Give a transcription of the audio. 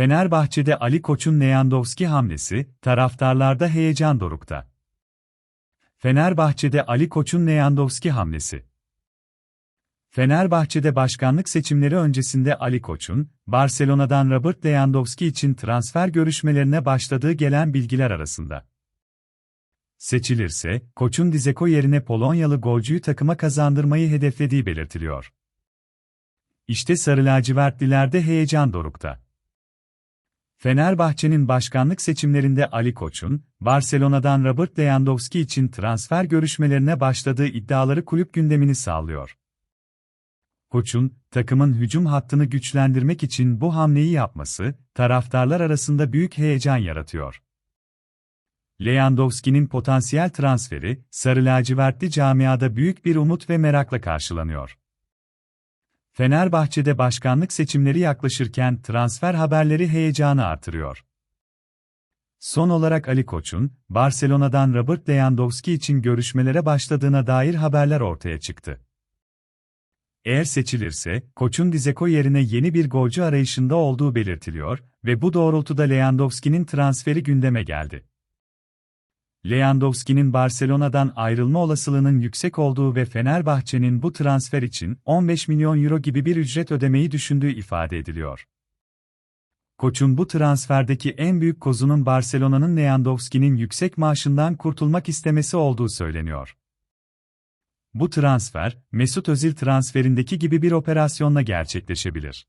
Fenerbahçe'de Ali Koç'un Lewandowski hamlesi, taraftarlarda heyecan dorukta. Fenerbahçe'de Ali Koç'un Lewandowski hamlesi. Fenerbahçe'de başkanlık seçimleri öncesinde Ali Koç'un, Barcelona'dan Robert Lewandowski için transfer görüşmelerine başladığı gelen bilgiler arasında. Seçilirse, Koç'un Dzeko yerine Polonyalı golcüyü takıma kazandırmayı hedeflediği belirtiliyor. İşte Sarı lacivertlilerde heyecan dorukta. Fenerbahçe'nin başkanlık seçimlerinde Ali Koç'un, Barcelona'dan Robert Lewandowski için transfer görüşmelerine başladığı iddiaları kulüp gündemini sağlıyor. Koç'un, takımın hücum hattını güçlendirmek için bu hamleyi yapması, taraftarlar arasında büyük heyecan yaratıyor. Lewandowski'nin potansiyel transferi, Sarı lacivertli camiada büyük bir umut ve merakla karşılanıyor. Fenerbahçe'de başkanlık seçimleri yaklaşırken transfer haberleri heyecanı artırıyor. Son olarak Ali Koç'un, Barcelona'dan Robert Lewandowski için görüşmelere başladığına dair haberler ortaya çıktı. Eğer seçilirse, Koç'un Dzeko yerine yeni bir golcü arayışında olduğu belirtiliyor ve bu doğrultuda Lewandowski'nin transferi gündeme geldi. Lewandowski'nin Barcelona'dan ayrılma olasılığının yüksek olduğu ve Fenerbahçe'nin bu transfer için 15 milyon euro gibi bir ücret ödemeyi düşündüğü ifade ediliyor. Koç'un bu transferdeki en büyük kozunun Barcelona'nın Lewandowski'nin yüksek maaşından kurtulmak istemesi olduğu söyleniyor. Bu transfer, Mesut Özil transferindeki gibi bir operasyonla gerçekleşebilir.